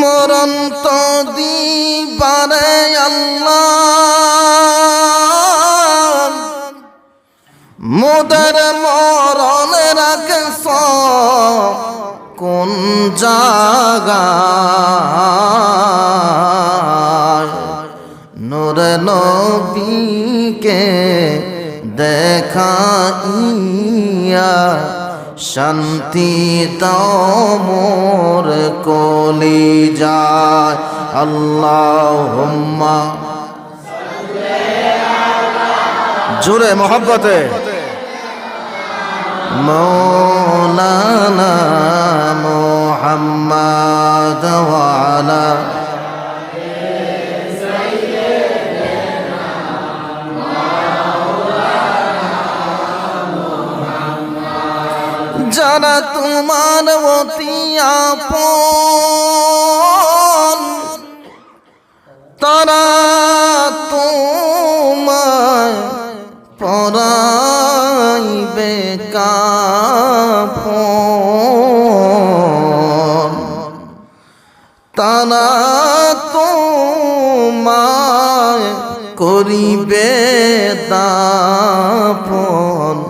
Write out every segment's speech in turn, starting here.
মরণ তো দিবারে আল্লাহ। মোদের মরণ রাখছ কোন জাগায় নূরে নবীকে দেখাইয়া শান্তি তাও কলি যায় আল্লাহ জুড়ে মোহব্বতে। মৌলানা মোহাম্মদ ওয়ালা যারা তোমার অতি আপন। তারা তোমায় পরাইবে কাফন। তারা তোমায় করিবে দাপন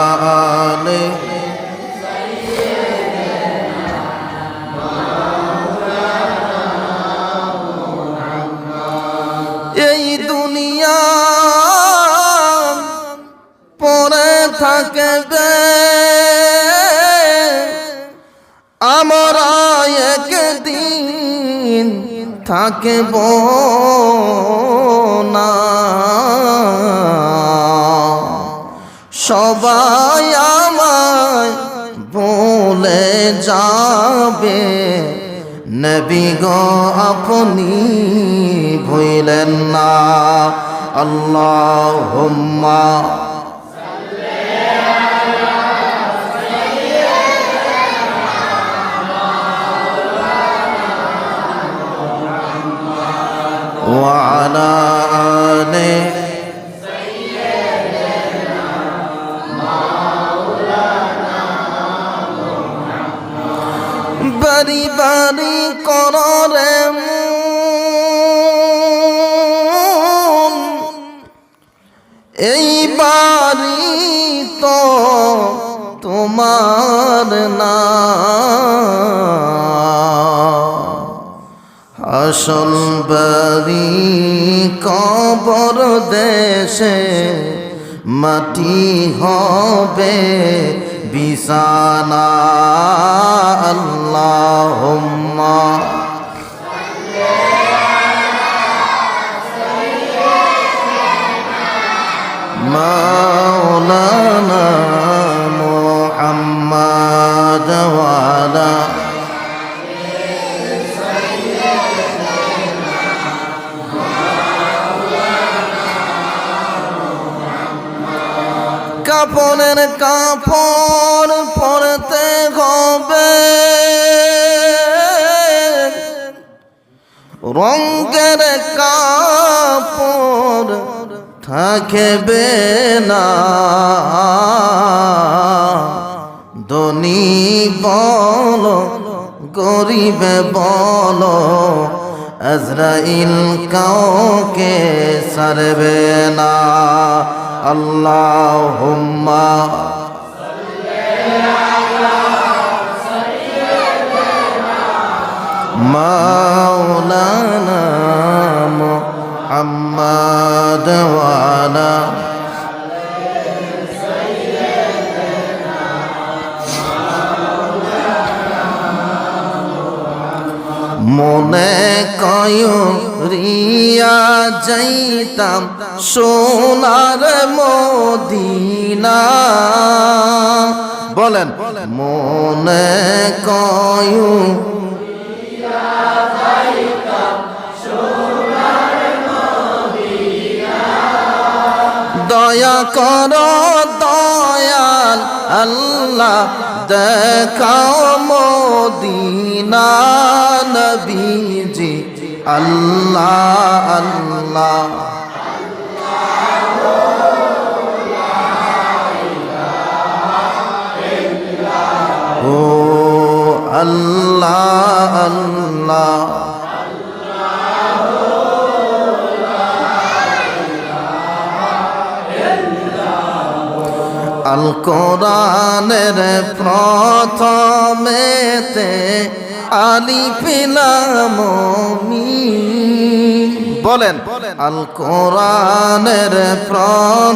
থাকব না সবাই আমায় বলে যাবে নবী গো আপনি ভইলেন না। আল্লাহুম্মা এই বাড়ি তো তোমার না। আসল বাড়ি কবর দেশে মাটি হবে বিছানা। আল্লাহুম্মা مولانا محمد وعلى কাপড়ের কাপড় থাকবে না। ধনী বল গরিব বল আজরাইল কাউকে সারবে না। আল্লাহ মাওলানা محمد وعلى মনে কয় রিয়া যাইতাম সোনার মদিনা বলেন মনে কয় দয়া কর দয়াল আল্লাহ। দেখাও মদিনা নবীজি। আল্লাহ আল্লাহ। ও আল্লাহ আল্লাহ। আল কোরআনের প্রথমেতে আলি পিলাম বলেন আল কোরআনের প্রথমেতে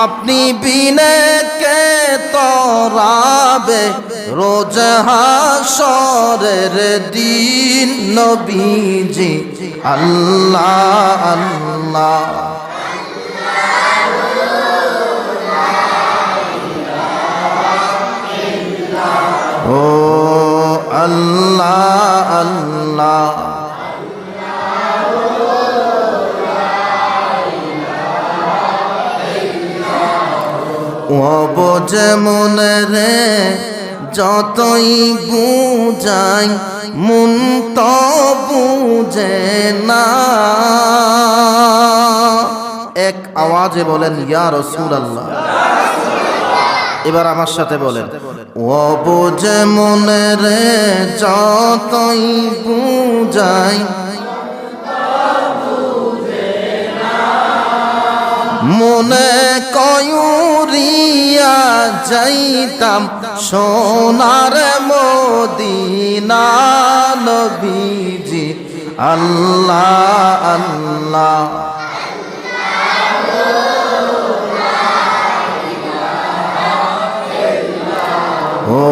আপনি বিনে কে তরাবে রোজ হাসরের দিন নবীজি। আল্লাহ আল্লাহ। ও আল্লাহ আল্লাহ। অবজ মনে রে, যতই বুঝাই, মন তো বুঝে না। এক আওয়াজে বলেন, ইয়া রসুল আল্লাহ এবার আমার সাথে বলেন ও বোঝে মনে রে, যতই বুঝাই, মনে কয়ুরিয়া যাইতাম সোনার মদিনা নবীজি। আল্লাহ আল্লাহ। ও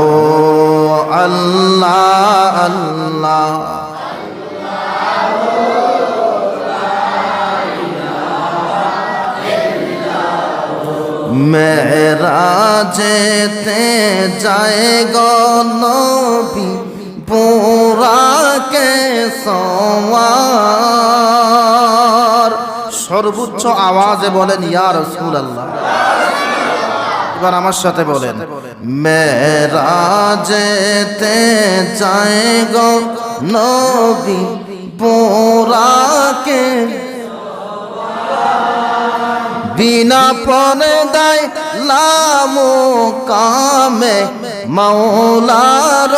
আল্লাহ। মেরাজেতে যায় গনবি পোরাকে সওয়ার সর্বোচ্চ আওয়াজে বলেন, ইয়া রাসূলুল্লাহ। এবার আমার সাথে বলেন মেরাজেতে যায় গো নবী পোরাকে বিনা পনে লামো কামে মৌলার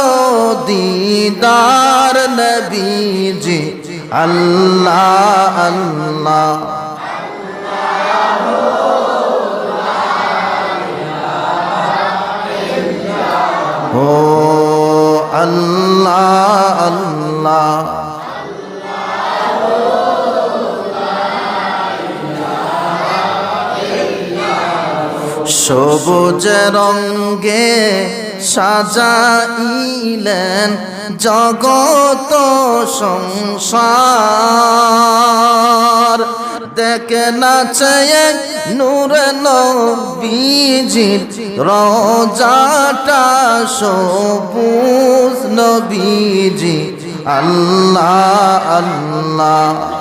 দিদার নবীজি আল্লাহ আল্লাহ। ও আল্লাহ আল্লাহ। সবুজ রঙ্গে সাজাইলেন জগত সংসার। দেখে নাচে নূর নবীজির রজাটা সবুজ নবীজি। আল্লাহ আল্লাহ।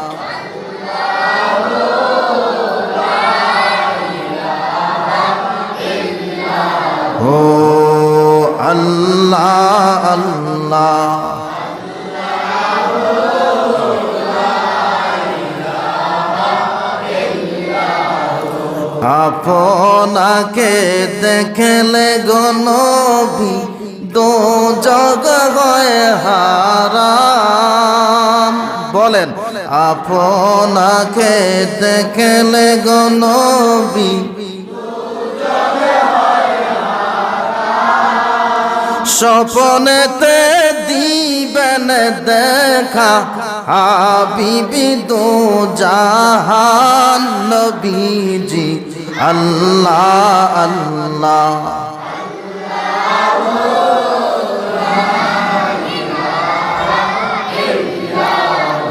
আপনাকে দেখলে গনবি দো জগ হারাম। বলেন, আপনাকে দেখলে গনবি স্বপনেতে দিবেন দেখা হাবিবি দো জাহান নবীজি। আল্লাহ আল্লাহ।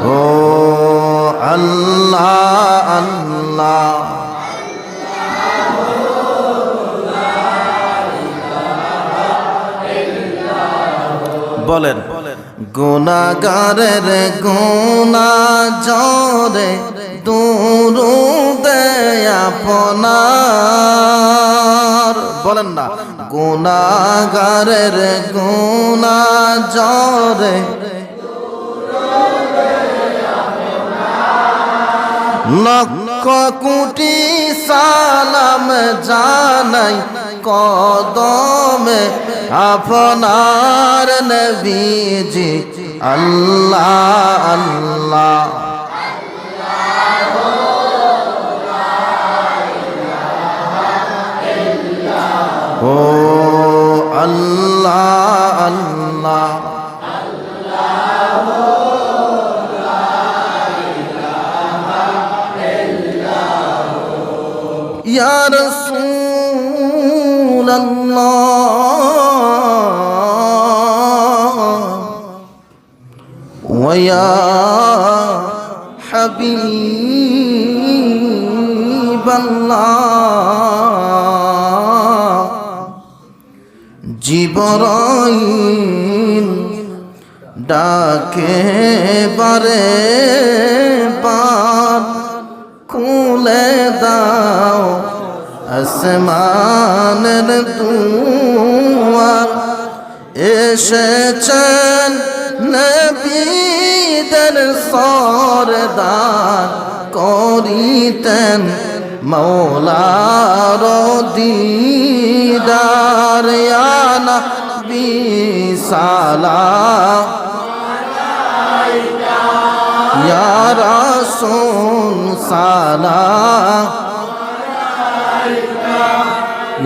ও আল্লাহ আল্লাহ। বলেন গুণাগারের গুণা জরে আপনার বলেন না। গুনাগারের গুনা জরে লক্ষ কোটি সালাম জানাই কদমে আপনার নবীজি আল্লাহ। ويا حبيب الله জিবরাইল ডাকে বারে বার খুলে দাও আসমানের তুয়ার এসেছেন নবীদের সরদার করিতেন মৌলার দিদার। ইয়ানা বিসালা ইয়া রাসূল সালাম।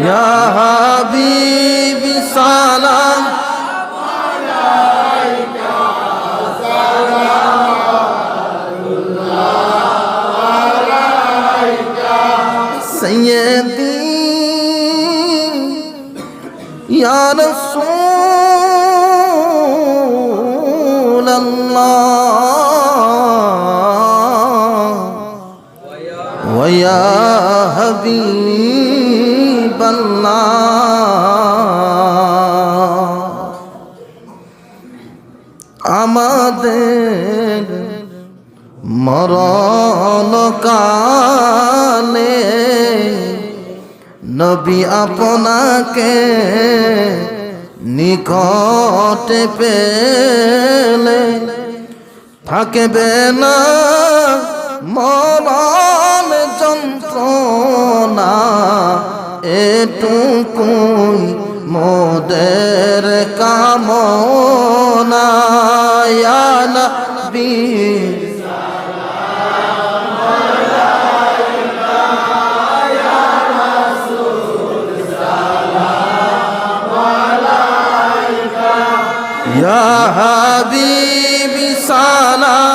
ইয়া হাবিবি সালাম। رسول الله ويا حبيب الله আমাদের মরণ কালে নবী আপনাকে নিকটে পেলে থাকবে না মরণ যন্ত্রণা এটুকুই মোদের কামনা। ইয়া হাবিবি সালাম।